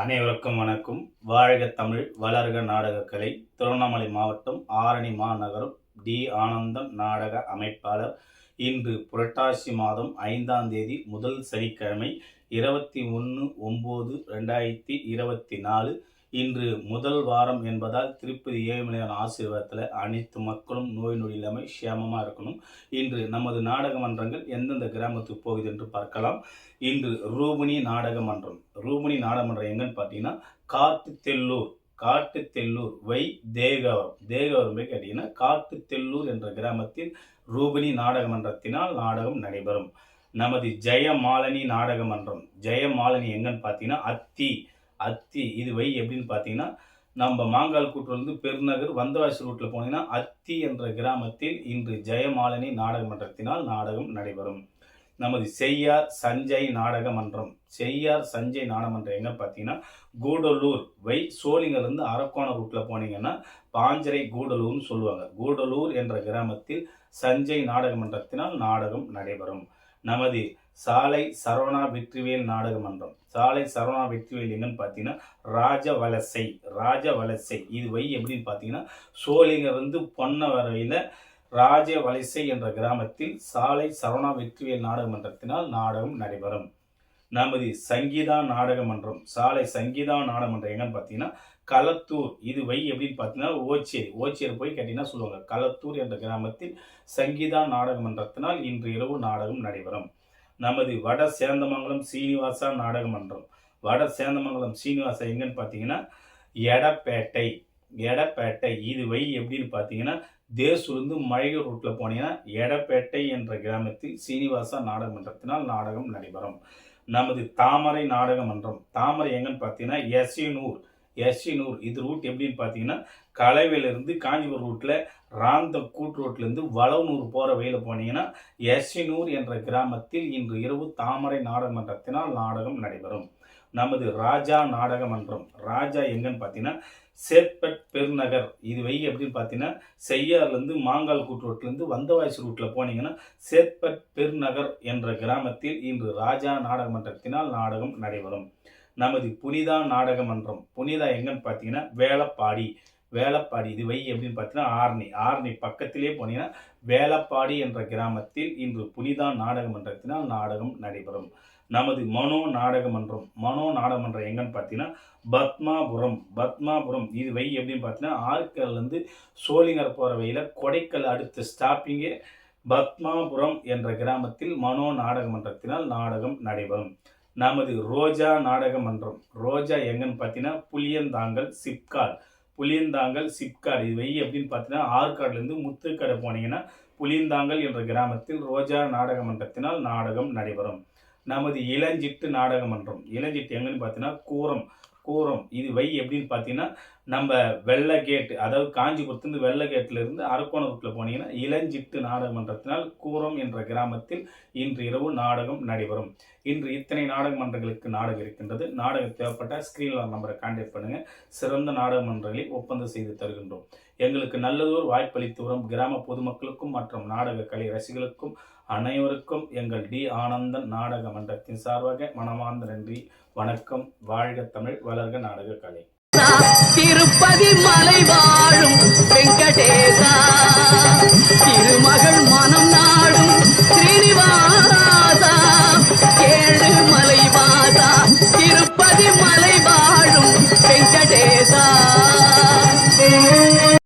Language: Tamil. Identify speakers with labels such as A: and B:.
A: அனைவருக்கும் வணக்கம். வாழ்க தமிழ் வளர்க நாடகக்கலை திருவண்ணாமலை மாவட்டம் ஆரணி மாநகரம் டி ஆனந்தம் நாடக அமைப்பாளர். இன்று புரட்டாசி மாதம் ஐந்தாம் தேதி முதல் சனிக்கிழமை இருபத்தி ஒன்று ஒம்பது ரெண்டாயிரத்தி இருபத்தி நாலு இன்று முதல் வாரம் என்பதால் திருப்பதி ஏழுமலையான ஆசீர்வாதத்தில் அனைத்து மக்களும் நோய் நொடி இல்லாமல் சேமமாக இருக்கணும். இன்று நமது நாடக மன்றங்கள் எந்தெந்த கிராமத்துக்கு போகுது என்று பார்க்கலாம். இன்று ரூபிணி நாடக மன்றம். ரூபினி நாடக மன்றம் எங்கன்னு பார்த்தீங்கன்னா காட்டு தெல்லூர் காட்டு தெல்லூர் வை தேகவரம். தேகவரம் போய் கேட்டீங்கன்னா காட்டு தெல்லூர் என்ற கிராமத்தில் ரூபிணி நாடக மன்றத்தினால் நாடகம் நடைபெறும். நமது ஜெயமாலினி நாடக மன்றம். ஜெயமாலினி எங்கன்னு பார்த்தீங்கன்னா அத்தி அத்தி இது வை எப்படின்னு பார்த்தீங்கன்னா நம்ம மாங்கால் கூட்டிலிருந்து பெருநகர் வந்தவாசி ரூட்டில் போனீங்கன்னா அத்தி என்ற கிராமத்தில் இன்று ஜெயமாலினி நாடக மன்றத்தினால் நாடகம் நடைபெறும். நமது செய்யார் சஞ்சய் நாடக மன்றம். செய்யார் சஞ்சய் நாடக மன்றம் எங்க பார்த்தீங்கன்னா கூடலூர். வை சோளிங்கர்லேருந்து அரக்கோணம் ரூட்டில் போனீங்கன்னா பாஞ்சரை கூடலூர்னு சொல்லுவாங்க. கூடலூர் என்ற கிராமத்தில் சஞ்சய் நாடக மன்றத்தினால் நாடகம் நடைபெறும். நமது சாலை சரவணா வெற்றிவேல் நாடக மன்றம். சாலை சரவணா வெற்றிவேல் எங்கன்னு பார்த்தீங்கன்னா ராஜவலசை ராஜவலசை. இது வை எப்படின்னு பார்த்தீங்கன்னா சோழிங்கர் வந்து பொன்ன வரையில் ராஜவலசை என்ற கிராமத்தில் சாலை சரவணா வெற்றிவேல் நாடக மன்றத்தினால் நாடகம் நடைபெறும். நமது சங்கீதா நாடக மன்றம். சாலை சங்கீதா நாடக மன்றம் எங்கன்னு பார்த்தீங்கன்னா களத்தூர் இது வை எப்படின்னு பார்த்தீங்கன்னா ஓச்சேரி. ஓச்சேரி போய் கேட்டீங்கன்னா சொல்லுவாங்க. களத்தூர் என்ற கிராமத்தில் சங்கீதா நாடக மன்றத்தினால் இன்று இரவு நாடகம் நடைபெறும். நமது வட சேந்தமங்கலம் சீனிவாசா நாடக மன்றம். வட சேந்தமங்கலம் சீனிவாசா எங்கன்னு பார்த்தீங்கன்னா எடப்பேட்டை. எடப்பேட்டை. இது வை எப்படின்னு பார்த்தீங்கன்னா தேசூர்ந்து மழையூர் ரூட்டில் போனீங்கன்னா எடப்பேட்டை என்ற கிராமத்தில் சீனிவாசா நாடக மன்றத்தினால் நாடகம் நடைபெறும். நமது தாமரை நாடக மன்றம். தாமரை எங்கன்னு பார்த்தீங்கன்னா எஸ்யூனூர். எஸ்யூனூர் இது ரூட் எப்படின்னு பார்த்தீங்கன்னா கலைவிலிருந்து காஞ்சிபுரம் ரூட்டில் ராந்த கூட்டு ரோட்லேருந்து வளவனூர் போகிற வழியில் போனீங்கன்னா எஸ்யூனூர் என்ற கிராமத்தில் இன்று இரவு தாமரை நாடகமன்றத்தினால் நாடகம் நடைபெறும். நமது ராஜா நாடக மன்றம். ராஜா எங்கன்னு பார்த்தீங்கன்னா சேத்பட் பெருநகர். இது வை எப்படின்னு பார்த்தீங்கன்னா செய்யார்லேருந்து மாங்கால் கூட்டு ரோட்லேருந்து வந்தவாய்ஸ் ரூட்டில் போனீங்கன்னா சேத்பட் பெருநகர் என்ற கிராமத்தில் இன்று ராஜா நாடக மன்றத்தினால் நாடகம் நடைபெறும். நமது புனிதா நாடக மன்றம். புனிதா எங்கன்னு பார்த்தீங்கன்னா வேலப்பாடி வேலப்பாடி இது வை எப்படின்னு பார்த்தீங்கன்னா ஆர்னி ஆர்னி பக்கத்திலே போனீங்கன்னா வேலப்பாடி என்ற கிராமத்தில் இன்று புனிதா நாடக மன்றத்தினால் நாடகம் நடைபெறும். நமது மனோ நாடக மன்றம். மனோ நாடக மன்றம் எங்கன்னு பார்த்தீங்கன்னா பத்மாபுரம். பத்மாபுரம் இது வை எப்படின்னு பார்த்தீங்கன்னா ஆற்கல்லேருந்து சோழிங்கர் போகிற வழியில் கொடைக்கல் அடுத்த ஸ்டாப்பிங்கே பத்மாபுரம் என்ற கிராமத்தில் மனோ நாடக மன்றத்தினால் நாடகம் நடைபெறும். நமது ரோஜா நாடக மன்றம். ரோஜா எங்கன்னு பார்த்தீங்கன்னா புளியந்தாங்கல் சிப்காட் புளியந்தாங்கல் சிப்காட் இது வை எப்படின்னு பார்த்தீங்கன்னா ஆற்காடுலேருந்து முத்துக்கடை போனீங்கன்னா புளியந்தாங்கல் என்ற கிராமத்தில் ரோஜா நாடக மன்றத்தினால் நாடகம் நடைபெறும். நமது இளஞ்சிட்டு நாடக மன்றம். இளஞ்சிட்டு எங்கன்னு பார்த்தீங்கன்னா கூரம். கூரம். இது வை எப்படின்னு பார்த்தீங்கன்னா நம்ம வெள்ளை கேட்டு அதாவது காஞ்சிபுரத்துலேருந்து வெள்ளை கேட்டில் இருந்து போனீங்கன்னா இளஞ்சிட்டு நாடகமன்றத்தினால் கூரம் என்ற கிராமத்தில் இன்று இரவு நாடகம் நடைபெறும். இன்று இத்தனை நாடக மன்றங்களுக்கு நாடகம் இருக்கின்றது. நாடகம் தேவைப்பட்ட ஸ்க்ரீனில் நம்பரை கான்டாக்ட் பண்ணுங்கள் சிறந்த நாடக ஒப்பந்தம் செய்து தருகின்றோம். எங்களுக்கு நல்லதொரு வாய்ப்பளித்து வரும் கிராம பொதுமக்களுக்கும் மற்றும் நாடக கலை ரசிகளுக்கும் அனைவருக்கும் எங்கள் டி ஆனந்தன் நாடக மன்றத்தின் சார்பாக மனமார்ந்த நன்றி வணக்கம் வாழ்க தமிழ் வளர்க நாடக கலை.
B: திருப்பதி மலை வாழும்.